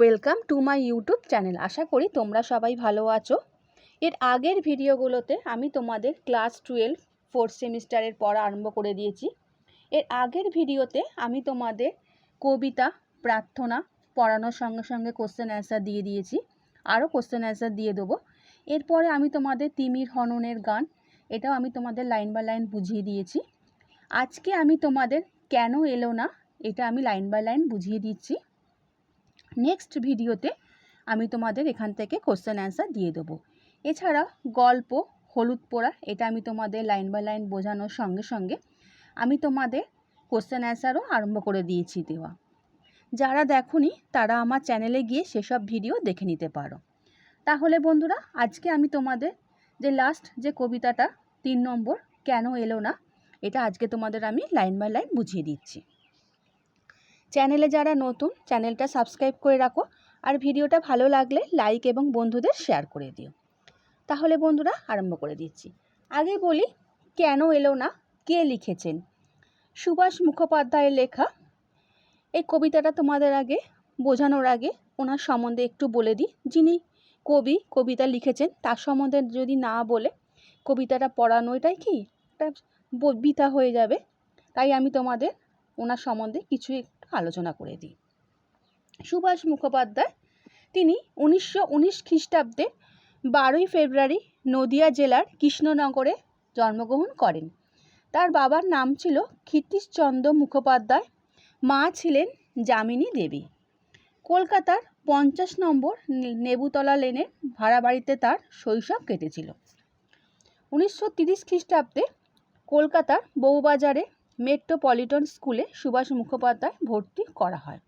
Welcome to my YouTube channel আশা করি তোমরা সবাই ভালো আছো। এর আগের ভিডিওগুলোতে আমি তোমাদের ক্লাস টুয়েলভ ফোর্থ সেমিস্টারের পড়া আরম্ভ করে দিয়েছি। এর আগের ভিডিওতে আমি তোমাদের কবিতা, প্রার্থনা পড়ানোর সঙ্গে সঙ্গে কোশ্চেন অ্যান্সার দিয়ে দিয়েছি। আরও কোশ্চেন অ্যান্সার দিয়ে দেবো। এরপরে আমি তোমাদের তিমির হননের গান, এটাও আমি তোমাদের লাইন বাই লাইন বুঝিয়ে দিয়েছি। আজকে আমি তোমাদের কেন এলো না, এটা আমি লাইন বাই লাইন বুঝিয়ে দিচ্ছি। নেক্সট ভিডিওতে আমি তোমাদের এখান থেকে কোশ্চেন অ্যান্সার দিয়ে দেবো। এছাড়া গল্প, হলুদ পোড়া, এটা আমি তোমাদের লাইন বাই লাইন বোঝানোর সঙ্গে সঙ্গে আমি তোমাদের কোশ্চেন অ্যান্সারও আরম্ভ করে দিয়েছি দেওয়া। যারা দেখোনি, তারা আমার চ্যানেলে গিয়ে সেসব ভিডিও দেখে নিতে পারো। তাহলে বন্ধুরা, আজকে আমি তোমাদের যে লাস্ট যে কবিতাটা, তিন নম্বর, কেন এলো না, এটা আজকে তোমাদের আমি লাইন বাই লাইন বুঝিয়ে দিচ্ছি। চ্যানেলে যারা নতুন, চ্যানেলটা সাবস্ক্রাইব করে রাখো আর ভিডিওটা ভালো লাগলে লাইক এবং বন্ধুদের শেয়ার করে দিও। তাহলে বন্ধুরা আরম্ভ করে দিচ্ছি। আগে বলি, কেন এলো না, কে লিখেছেন? সুভাষ মুখোপাধ্যায়ের লেখা। এই কবিতাটা তোমাদের আগে, বোঝানোর আগে ওনার সম্বন্ধে একটু বলে দিই। যিনি কবি, কবিতা লিখেছেন, তার সম্বন্ধে যদি না বলে, কবিতাটা পড়ানোটাই কি? একটা বৃথা হয়ে যাবে। তাই আমি তোমাদের, ওনার সম্বন্ধে কিছু আলোচনা করে দিই। সুভাষ মুখোপাধ্যায়, তিনি উনিশশো উনিশ খ্রিস্টাব্দে বারোই ফেব্রুয়ারি নদিয়া জেলার কৃষ্ণনগরে জন্মগ্রহণ করেন। তার বাবার নাম ছিল ক্ষিতীশচন্দ্র মুখোপাধ্যায়, মা ছিলেন যামিনী দেবী। কলকাতার পঞ্চাশ নম্বর নেবুতলা লেনের ভাড়া বাড়িতে তার শৈশব কেটেছিল। উনিশশো তিরিশ খ্রিস্টাব্দে কলকাতার বউবাজারে মেট্রোপলিটন স্কুলে সুভাষ মুখোপাধ্যায় ভর্তি করা হয়।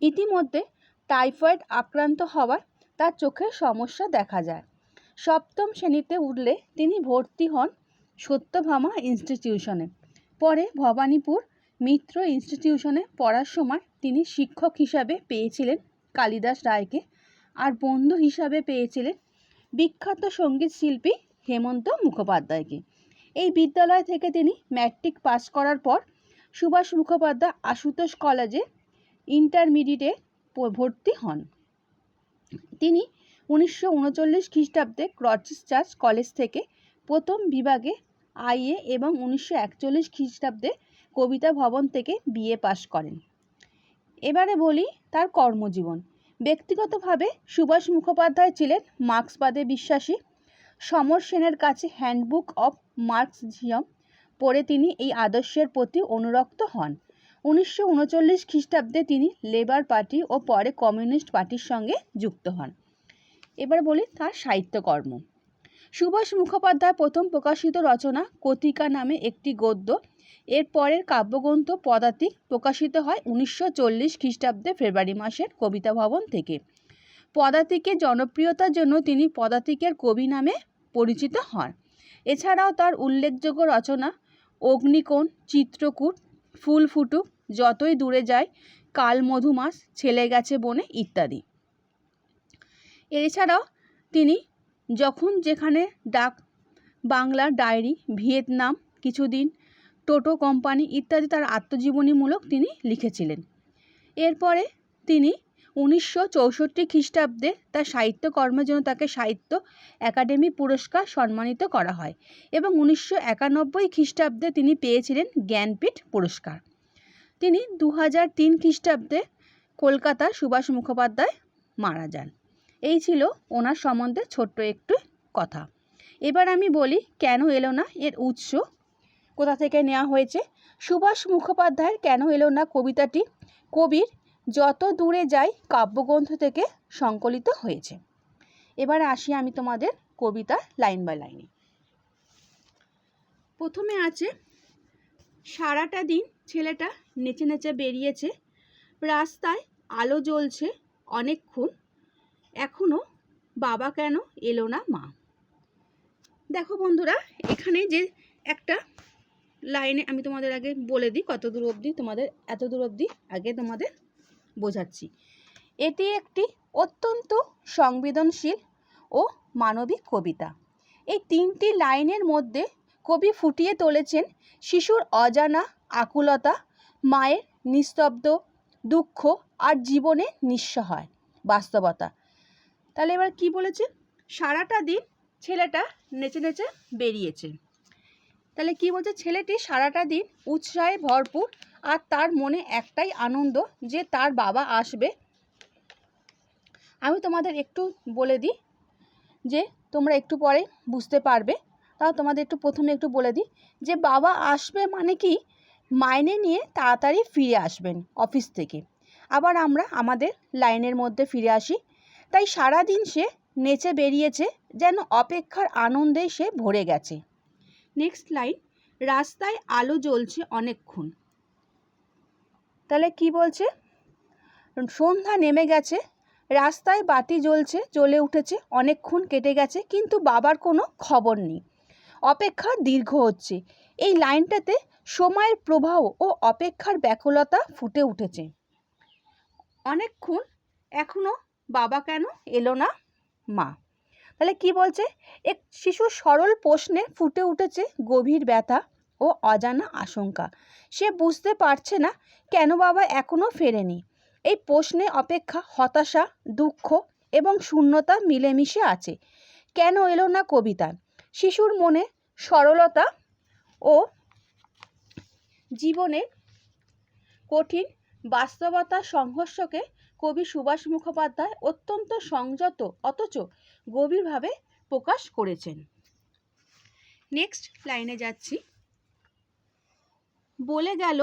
ইতিমধ্যে টাইফয়েড আক্রান্ত হওয়ায় তার চোখের সমস্যা দেখা যায়। সপ্তম শ্রেণীতে উঠলে তিনি ভর্তি হন সত্যভামা ইনস্টিটিউশনে। পরে ভবানীপুর মিত্র ইনস্টিটিউশনে পড়ার সময় তিনি শিক্ষক হিসাবে পেয়েছিলেন কালিদাস রায়কে আর বন্ধু হিসাবে পেয়েছিলেন বিখ্যাত সংগীত শিল্পী হেমন্ত মুখোপাধ্যায়কে। এই বিদ্যালয় থেকে তিনি ম্যাট্রিক পাস করার পর সুভাষ মুখোপাধ্যায় আশুতোষ কলেজে ইন্টারমিডিয়েটে ভর্তি হন। তিনি উনিশশো উনচল্লিশ খ্রিস্টাব্দে ক্রচিস চার্চ কলেজ থেকে প্রথম বিভাগে আইএ এবং উনিশশো একচল্লিশ খ্রিস্টাব্দে কবিতা ভবন থেকে বিএ পাশ করেন। এবারে বলি তার কর্মজীবন। ব্যক্তিগতভাবে সুভাষ মুখোপাধ্যায় ছিলেন মার্ক্সবাদে বিশ্বাসী। সমর সেনের কাছে হ্যান্ডবুক অফ মার্কসিজম পড়ে তিনি এই আদর্শের প্রতি অনুরক্ত হন। উনিশশো উনচল্লিশ খ্রিস্টাব্দে তিনি লেবার পার্টি ও পরে কমিউনিস্ট পার্টির সঙ্গে যুক্ত হন। এবার বলি তার সাহিত্যকর্ম। সুভাষ মুখোপাধ্যায় প্রথম প্রকাশিত রচনা কতিকা নামে একটি গদ্য। এর পরের কাব্যগ্রন্থ পদাতিক প্রকাশিত হয় উনিশশো চল্লিশ খ্রিস্টাব্দে ফেব্রুয়ারি মাসের কবিতা ভবন থেকে। পদাতিকের জনপ্রিয়তার জন্য তিনি পদাতিকের কবি নামে পরিচিত হন। এছাড়াও তার উল্লেখযোগ্য রচনা, অগ্নিকোণ, চিত্রকূট, ফুল ফুটুক, যতই দূরে যায়, কাল মধুমাস ছেলে গেছে বনে ইত্যাদি। এছাড়াও তিনি যখন যেখানে ডাক, বাংলা ডায়েরি, ভিয়েতনাম, কিছুদিন, টোটো কোম্পানি ইত্যাদি তার আত্মজীবনীমূলক তিনি লিখেছিলেন। এরপরে তিনি উনিশশো চৌষট্টি খ্রিস্টাব্দে তার সাহিত্যকর্মের জন্য তাকে সাহিত্য একাডেমি পুরস্কার সম্মানিত করা হয় এবং উনিশশো একানব্বই খ্রিস্টাব্দে তিনি পেয়েছিলেন জ্ঞানপীঠ পুরস্কার। তিনি দু হাজার তিন খ্রিস্টাব্দে কলকাতার সুভাষ মুখোপাধ্যায় মারা যান। এই ছিল ওনার সম্বন্ধে ছোট্ট একটু কথা। এবার আমি বলি, কেন এলো না এর উৎস? কোথা থেকে নেওয়া হয়েছে? সুভাষ মুখোপাধ্যায়ের কেন এলো না কবিতাটি? কবির যত দূরে যাই কাব্যগ্রন্থ থেকে সংকলিত হয়েছে। এবার আসি আমি তোমাদের কবিতা লাইন বাই লাইনে। প্রথমে আছে, সারাটা দিন ছেলেটা নেচে নেচে বেরিয়েছে, রাস্তায় আলো জ্বলছে অনেকক্ষণ এখনও বাবা কেন এলো না মা? দেখো বন্ধুরা, এখানে যে একটা লাইনে আমি তোমাদের আগে বলে দিই, কত দূর অবধি তোমাদের, এত দূর অবধি আগে তোমাদের বোঝাচ্ছি। এটি একটি অত্যন্ত সংবেদনশীল ও মানবিক কবিতা। এই তিনটি লাইনের মধ্যে কবি ফুটিয়ে তুলেছেন শিশুর অজানা আকুলতা, মায়ের নিস্তব্ধ দুঃখ আর জীবনে নিঃস্ব হয় বাস্তবতা। তাহলে এবার কি বলেছে? সারাটা দিন ছেলেটা নেচে নেচে বেরিয়েছে। তাহলে কি বলছে? ছেলেটি সারাটা দিন উৎসাহে ভরপুর আর তার মনে একটাই আনন্দ যে তার বাবা আসবে। আমি তোমাদের একটু বলে দিই যে তোমরা একটু পরে বুঝতে পারবে। তাও তোমাদের একটু প্রথমে একটু বলে দিই যে বাবা আসবে মানে কি? মাইনে নিয়ে তাড়াতাড়ি ফিরে আসবেন অফিস থেকে। আবার আমরা আমাদের লাইনের মধ্যে ফিরে আসি। তাই সারাদিন সে নেচে বেরিয়েছে যেন অপেক্ষার আনন্দে সে ভরে গেছে। নেক্সট লাইন রাস্তায় আলো জ্বলছে অনেকক্ষণ। তাহলে কি বলছে? সন্ধ্যা নেমে গেছে, রাস্তায় বাতি জ্বলছে, জ্বলে উঠেছে, অনেকক্ষণ কেটে গেছে, কিন্তু বাবার কোনো খবর নেই। অপেক্ষা দীর্ঘ হচ্ছে। এই লাইনটাতে সময়ের প্রবাহ ও অপেক্ষার ব্যাকুলতা ফুটে উঠেছে। অনেকক্ষণ এখনও বাবা কেন এলো না? মা। তাহলে কি বলছে? এক শিশুর সরল প্রশ্নে ফুটে উঠেছে গভীর ব্যথা ও অজানা আশঙ্কা। সে বুঝতে পারছে না কেন বাবা এখনও ফেরেনি। এই প্রশ্নে অপেক্ষা, হতাশা, দুঃখ এবং শূন্যতা মিলেমিশে আছে। কেন এলো না কবিতা? শিশুর মনে সরলতা ও জীবনের কঠিন বাস্তবতা সংঘর্ষকে কবি সুভাষ মুখোপাধ্যায় অত্যন্ত সংযত অথচ গভীরভাবে প্রকাশ করেছেন। নেক্সট লাইনে যাচ্ছি। বলে গেল,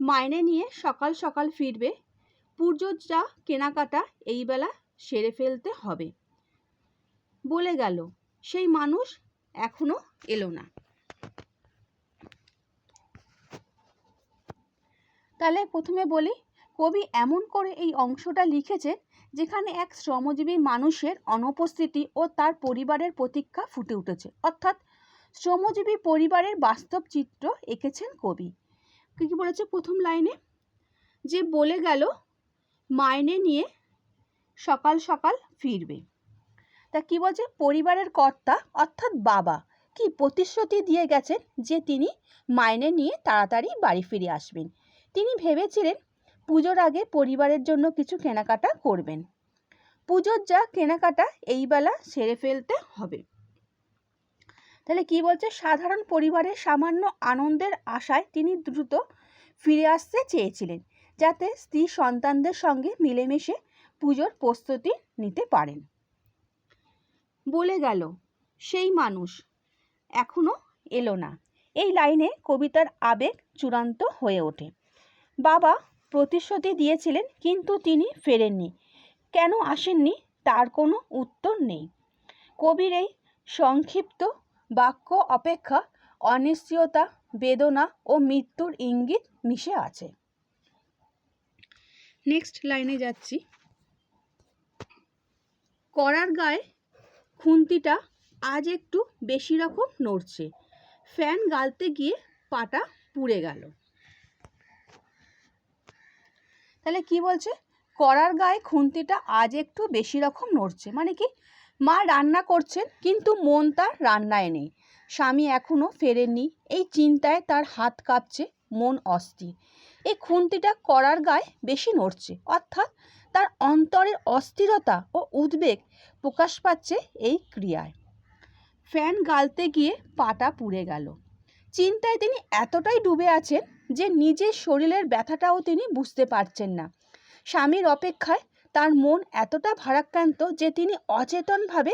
মাইনে নিয়ে সকাল সকাল ফিরবে। পুজোর যা কেনাকাটা এই বেলা সেরে ফেলতে হবে। বলে গেল। সেই মানুষ এখনও এলো না। তাহলে প্রথমে বলি, কবি এমন করে এই অংশটা লিখেছেন যেখানে এক শ্রমজীবী মানুষের অনুপস্থিতি ও তার পরিবারের প্রতীক্ষা ফুটে উঠেছে। অর্থাৎ শ্রমজীবী পরিবারের বাস্তব চিত্র এঁকেছেন কবি। কী কী বলেছে প্রথম লাইনে? যে বলে গেল, মাইনে নিয়ে সকাল সকাল ফিরবে। তা কি বলছে? পরিবারের কর্তা, অর্থাৎ বাবা, কি প্রতিশ্রুতি দিয়ে গেছেন যে তিনি মাইনে নিয়ে তাড়াতাড়ি বাড়ি ফিরে আসবেন। তিনি ভেবেছিলেন পুজোর আগে পরিবারের জন্য কিছু কেনাকাটা করবেন। পুজোর যা কেনাকাটা, এই বেলা সেরে ফেলতে হবে। তাহলে কি বলছে? সাধারণ পরিবারের সামান্য আনন্দের আশায় তিনি দ্রুত ফিরে আসতে চেয়েছিলেন, যাতে স্ত্রী সন্তানদের সঙ্গে মিলেমিশে পুজোর প্রস্তুতি নিতে পারেন। বলে গেল, সেই মানুষ এখনও এলো না। এই লাইনে কবিতার আবেগ চূড়ান্ত হয়ে ওঠে। বাবা প্রতিশ্রুতি দিয়েছিলেন, কিন্তু তিনি ফেরেননি। কেন আসেননি? তার কোনো উত্তর নেই। কবির এই সংক্ষিপ্ত বাক্য অপেক্ষা, অনিশ্চয়তা, বেদনা ও মৃত্যুর ইঙ্গিত মিশে আছে। নেক্সট লাইনে যাচ্ছি। করার গায়ে খুন্তিটা আজ একটু বেশি রকম নড়ছে। ফ্যান গালতে গিয়ে পাটা পুড়ে গেল। তাহলে কি বলছে? করার গায়ে খুন্তিটা আজ একটু বেশি রকম নড়ছে। মানে কি? মা রান্না করছেন, কিন্তু মন তার রান্নায় নেই। স্বামী এখনও ফেরেননি। এই চিন্তায় তার হাত কাঁপছে, মন অস্থির। এই খুন্তিটা করার গায়ে বেশি নড়ছে, অর্থাৎ তার অন্তরের অস্থিরতা ও উদ্বেগ প্রকাশ পাচ্ছে এই ক্রিয়ায়। ফ্যান গালতে গিয়ে পাটা পুড়ে গেল। চিন্তায় তিনি এতটাই ডুবে আছেন যে নিজের শরীরের ব্যথাটাও তিনি বুঝতে পারছেন না। স্বামীর অপেক্ষায় তার মন এতটা ভারাক্রান্ত যে তিনি অচেতনভাবে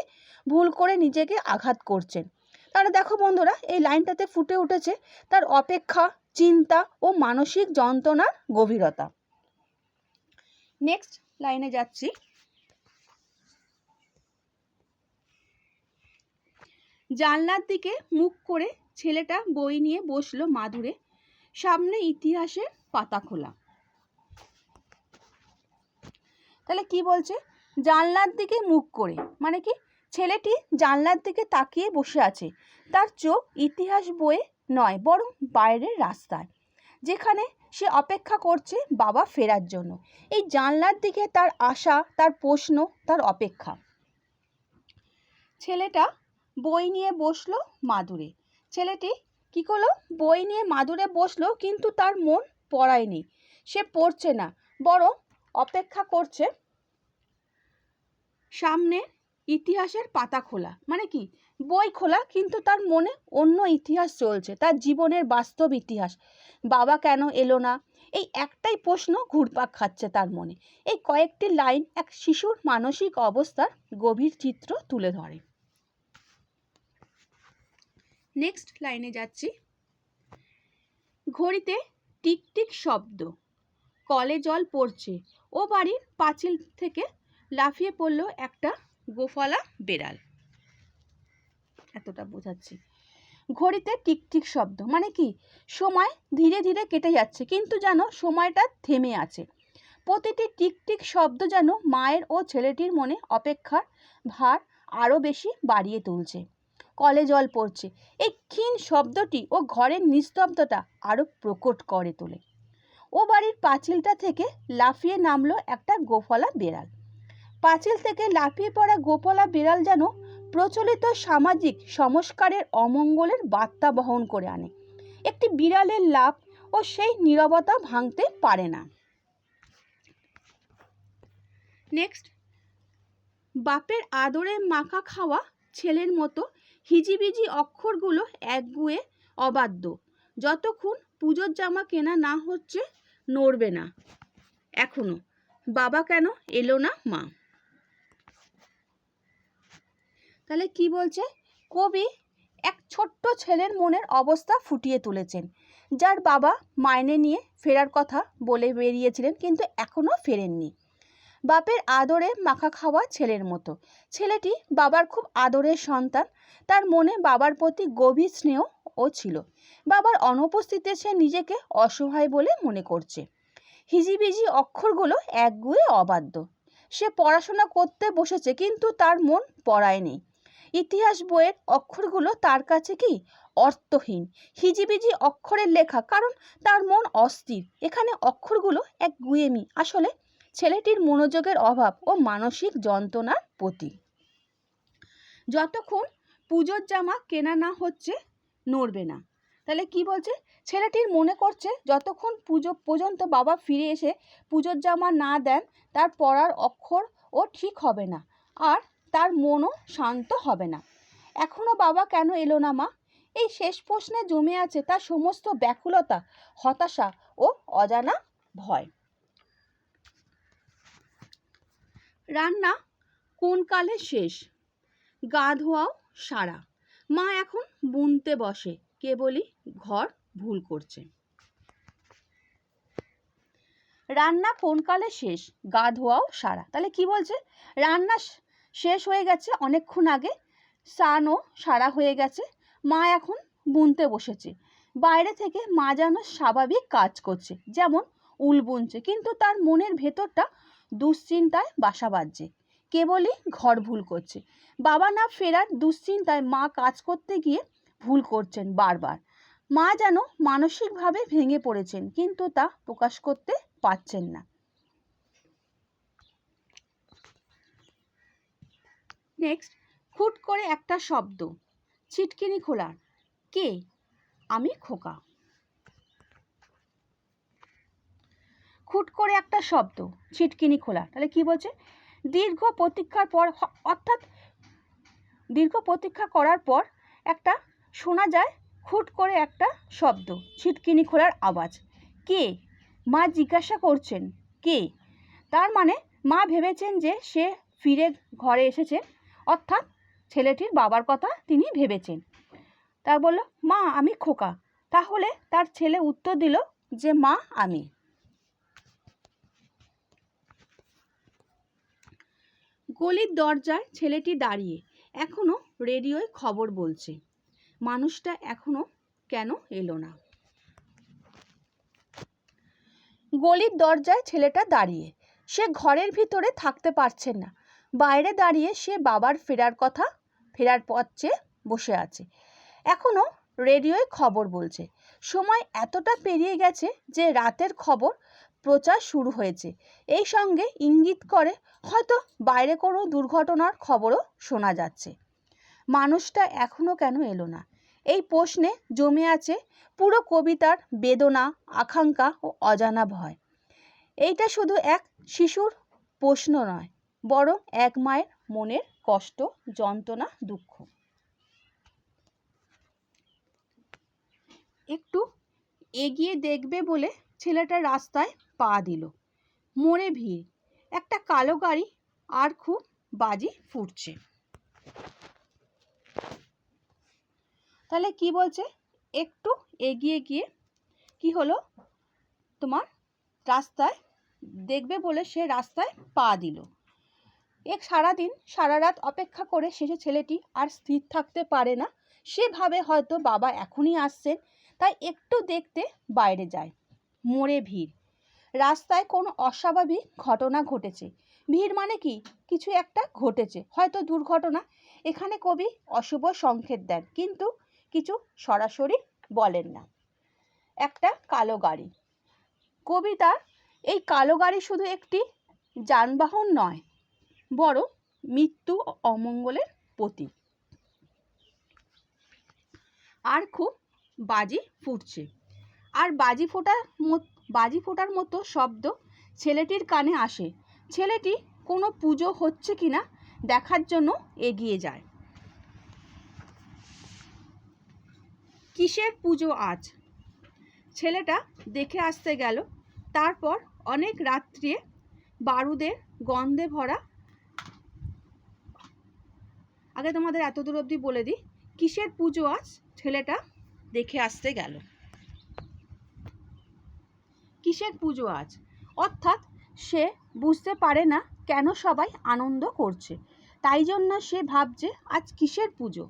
ভুল করে নিজেকে আঘাত করছেন। তাহলে দেখো বন্ধুরা, এই লাইনটাতে ফুটে উঠেছে তার অপেক্ষা, চিন্তা ও মানসিক যন্ত্রণার গভীরতা। নেক্সট লাইনে যাচ্ছি। জানলার দিকে মুখ করে ছেলেটা বই নিয়ে বসল মাদুরে। সামনে ইতিহাসের পাতা খোলা। তাহলে কি বলছে? জানলার দিকে মুখ করে। মানে কি? ছেলেটি জানলার দিকে তাকিয়ে বসে আছে। তার চোখ ইতিহাস বইয়ে নয়, বরং বাইরের রাস্তায়, যেখানে সে অপেক্ষা করছে বাবা ফেরার জন্য। এই জানলার দিকে তার আশা, তার প্রশ্ন, তার অপেক্ষা। ছেলেটা বই নিয়ে বসল মাদুরে। ছেলেটি কি করল? বই নিয়ে মাদুরে বসল, কিন্তু তার মন পড়ায়নি। সে পড়ছে না, বরং অপেক্ষা করছে সামনে ইতিহাসের পাতা খোলা। মানে কি? বই খোলা, কিন্তু তার মনে অন্য ইতিহাস চলছে, তার জীবনের বাস্তব ইতিহাস। বাবা কেন এলো না? এই একটাই প্রশ্ন ঘুরপাক খাচ্ছে তার মনে। এই কয়েকটি লাইন এক শিশুর মানসিক অবস্থার গভীর চিত্র তুলে ধরে। নেক্সট লাইনে যাচ্ছি। ঘড়িতে টিকটিক শব্দ। কলে জল পড়ছে। ও বাড়ির পাঁচিল থেকে লাফিয়ে পড়ল একটা গোফালা বেড়াল। এতটা বোঝাচ্ছি। ঘড়িতে টিকটিক শব্দ। মানে কি? সময় ধীরে ধীরে কেটে যাচ্ছে, কিন্তু যেন সময়টা থেমে আছে। প্রতিটি টিকটিক শব্দ যেন মায়ের ও ছেলেটির মনে অপেক্ষার ভার আরও বেশি বাড়িয়ে তুলছে। কলে জল পড়ছে। এই ক্ষীণ শব্দটি ও ঘরের নিস্তব্ধতা আরও প্রকট করে তোলে। ও বাড়ির পাঁচিলটা থেকে লাফিয়ে নামলো একটা গোফলা বেড়াল। পাঁচিল থেকে লাফিয়ে পড়া গোপালা বিড়াল যেন প্রচলিত সামাজিক সংস্কারের অমঙ্গলের বার্তা বহন করে আনে। একটি বিড়ালের লাভ ও সেই নীরবতা ভাঙতে পারে না। নেক্সট বাপের আদরে মাখা খাওয়া ছেলের মতো হিজিবিজি অক্ষরগুলো একগুয়ে অবাধ্য। যতক্ষণ পুজোর জামা কেনা না হচ্ছে নড়বে না। এখনও। বাবা কেন এলো না? মা। তাহলে কি বলছে? কবি এক ছোট্ট ছেলের মনের অবস্থা ফুটিয়ে তুলেছেন, যার বাবা মাইনে নিয়ে ফেরার কথা বলে বেরিয়েছিলেন, কিন্তু এখনও ফেরেননি। বাপের আদরে মাখা খাওয়া ছেলের মতো। ছেলেটি বাবার খুব আদরের সন্তান, তার মনে বাবার প্রতি গভীর স্নেহ ও ছিল। বাবার অনুপস্থিতিতে সে নিজেকে অসহায় বলে মনে করছে। হিজিবিজি অক্ষরগুলো একগুয়ে অবাধ্য। সে পড়াশোনা করতে বসেছে কিন্তু তার মন পড়ায় নেই। ইতিহাস বইয়ের অক্ষরগুলো তার কাছে কি অর্থহীন? হিজিবিজি অক্ষরের লেখা, কারণ তার মন অস্থির। এখানে অক্ষরগুলো এক গুয়েমি আসলে ছেলেটির মনোযোগের অভাব ও মানসিক যন্ত্রণার প্রতি। যতক্ষণ পুজোর জামা কেনা না হচ্ছে নড়বে না। তাহলে কি বলছে? ছেলেটির মনে করছে যতক্ষণ পুজো পর্যন্ত বাবা ফিরে এসে পুজোর জামা না দেন, তার পড়ার অক্ষর ও ঠিক হবে না আর তার মনও শান্ত হবে না। এখনও বাবা কেন এলো না মা? এই শেষ প্রশ্নে জমে আছে তার সমস্ত ব্যাকুলতা, হতাশা ও অজানা ভয়। রান্না কোন কালে শেষ? গা ধোয়াও সারা। মা এখন বুনতে বসে। কেবলই ঘর ভুল করছে। রান্না কোন কালে শেষ? গা ধোয়াও সারা। তাহলে কি বলছে? রান্না শেষ হয়ে গেছে অনেকক্ষণ আগে। স্নানও সারা হয়ে গেছে। মা এখন বুনতে বসেছে। বাইরে থেকে মা যেন স্বাভাবিক কাজ করছে, যেমন উল বুনছে। কিন্তু তার মনের ভেতরটা দুশ্চিন্তায় বাসা বাঁধছে। কেবলই ঘর ভুল করছে। বাবা না ফেরার দুশ্চিন্তায় মা কাজ করতে গিয়ে ভুল করছেন বারবার। মা যেন মানসিকভাবে ভেঙে পড়েছেন, কিন্তু তা প্রকাশ করতে পারছেন না। নেক্সট খুট করে একটা শব্দ। ছিটকিনি খোলার, কে? আমি খোকা। খুট করে একটা শব্দ, ছিটকিনি খোলা তাহলে কি বলছে? দীর্ঘ প্রতীক্ষার পর অর্থাৎ দীর্ঘ প্রতীক্ষা করার পর একটা শোনা যায় খুট করে একটা শব্দ, ছিটকিনি খোলার আওয়াজ। কে? মা জিজ্ঞাসা করছেন, কে? তার মানে মা ভেবেছেন যে সে ফিরে ঘরে এসেছে, অর্থাৎ ছেলেটির বাবার কথা তিনি ভেবেছেন। তা বলল, মা, আমি খোকা। তাহলে তার ছেলে উত্তর দিল যে, মা, আমি। গলির দরজায় ছেলেটি দাঁড়িয়ে এখনও রেডিওয় খবর বলছে। মানুষটা এখনও কেন এলো না? গলির দরজায় ছেলেটা দাঁড়িয়ে। সে ঘরের ভিতরে থাকতে পারছে না। বাইরে দাঁড়িয়ে সে বাবার ফেরার কথা, ফেরার পথ চেয়ে বসে আছে। এখনও রেডিওয় খবর বলছে। সময় এতটা পেরিয়ে গেছে যে রাতের খবর প্রচার শুরু হয়েছে। এই সঙ্গে ইঙ্গিত করে হয়তো বাইরে কোনো দুর্ঘটনার খবরও শোনা যাচ্ছে। মানুষটা এখনও কেন এলো না? এই প্রশ্নে জমে আছে পুরো কবিতার বেদনা, আকাঙ্ক্ষা ও অজানা ভয়। এইটা শুধু এক শিশুর প্রশ্ন নয়, বরং এক মায়ের মনের কষ্ট, যন্ত্রণা, দুঃখ। একটু এগিয়ে দেখবে বলে ছেলেটা রাস্তায় পা দিল। মোড়ে ভিড়। একটা কালো গাড়ি আর খুব বাজি ফুটছে। তাহলে কি বলছে? একটু এগিয়ে গিয়ে কি হলো? তোমার রাস্তায় দেখবে বলে সে রাস্তায় পা দিল। এক সারাদিন সারা রাত অপেক্ষা করে শেষে ছেলেটি আর স্থির থাকতে পারে না। সে ভাবে হয়তো বাবা এখনই আসছেন, তাই একটু দেখতে বাইরে যায়। মোড়ে ভিড়। রাস্তায় কোনো অস্বাভাবিক ঘটনা ঘটেছে। ভিড় মানে কি? কিছু একটা ঘটেছে। হয়তো দুর্ঘটনা। এখানে কবি অশুভ সংকেত দেন, কিন্তু কিছু সরাসরি বলেন না। একটা কালো গাড়ি। কবিতা এই কালো গাড়ি শুধু একটি যানবাহন নয় বড় মৃত্যু অমঙ্গলের প্রতীক। আর খুব বাজি ফুটছে। আর বাজি ফোটার বাজি ফোটার মতো শব্দ ছেলেটির কানে আসে। ছেলেটি, কোনো পুজো হচ্ছে কিনা দেখার জন্য এগিয়ে যায়। কিসের পুজো আজ? ছেলেটা দেখে আসতে গেল। তারপর অনেক রাত্রে বারুদের গন্ধে ভরা আগে তোমাদের এত দূর অবধি বলে দিই, কিসের পুজো আজ? ছেলেটা দেখে আসতে গেল। কিসের পুজো আজ? অর্থাৎ সে বুঝতে পারে না কেন সবাই আনন্দ করছে। তাই জন্য সে ভাবছে, আজ কিসের পুজো?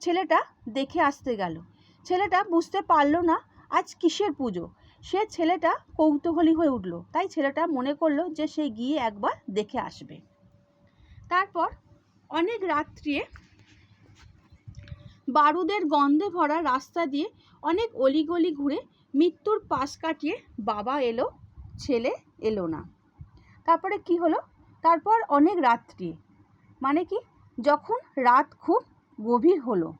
ছেলেটা দেখে আসতে গেল। ছেলেটা বুঝতে পারল না, আজ কিসের পুজো? সে ছেলেটা কৌতূহলী হয়ে উঠল। তাই ছেলেটা মনে করল যে সে গিয়ে একবার দেখে আসবে। তারপর অনেক রাত্রিয়ে বারুদের গন্ধে ভরা রাস্তা দিয়ে অনেক অলিগলি ঘুরে মৃত্যুর পাশ কাটিয়ে বাবা এলো, ছেলে এলো না। তারপরে কি হলো? তারপর অনেক রাত্রি। মানে কি? যখন রাত খুব গভীর হলো।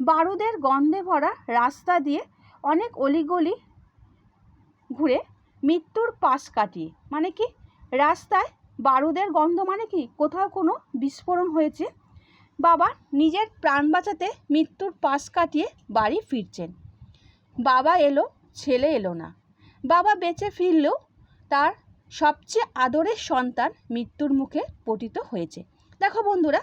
বারুদের গন্ধে ভরা রাস্তা দিয়ে অনেক অলিগলি ঘুরে মৃত্যুর পাশ কাটিয়ে। মানে কি? রাস্তায় বারুদের গন্ধ মানে কি? কোথাও কোনো বিস্ফোরণ হয়েছে। বাবা নিজের প্রাণ বাঁচাতে মৃত্যুর পাশ কাটিয়ে বাড়ি ফিরছেন। বাবা এলো, ছেলে এলো না। বাবা বেঁচে ফিরলেও তার সবচেয়ে আদরের সন্তান মৃত্যুর মুখে পতিত হয়েছে। দেখো বন্ধুরা,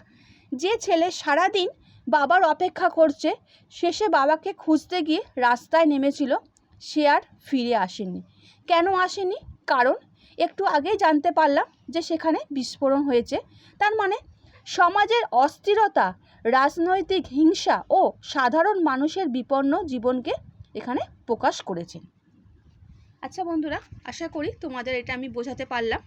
যে ছেলে সারাদিন বাবার অপেক্ষা করছে, শেষে বাবাকে খুঁজতে গিয়ে রাস্তায় নেমেছিল, সে আর ফিরে আসেনি। কেন আসেনি? কারণ একটু আগেই জানতে পারলাম যে সেখানে বিস্ফোরণ হয়েছে। তার মানে সমাজের অস্থিরতা, রাজনৈতিক হিংসা ও সাধারণ মানুষের বিপন্ন জীবনকে এখানে প্রকাশ করেছেন। আচ্ছা বন্ধুরা, আশা করি তোমাদের এটা আমি বোঝাতে পারলাম।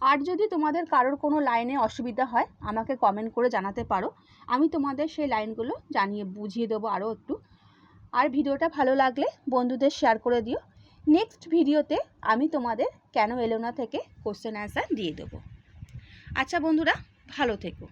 আর যদি তোমাদের কারোর কোনো লাইনে অসুবিধা হয়, আমাকে কমেন্ট করে জানাতে পারো। আমি তোমাদের সেই লাইনগুলো জানিয়ে বুঝিয়ে দেবো আরও একটু। আর ভিডিওটা ভালো লাগলে বন্ধুদের শেয়ার করে দিও। নেক্সট ভিডিওতে আমি তোমাদের কেন এলো না থেকে কোশ্চেন অ্যান্সার দিয়ে দেবো। আচ্ছা বন্ধুরা, ভালো থেকো।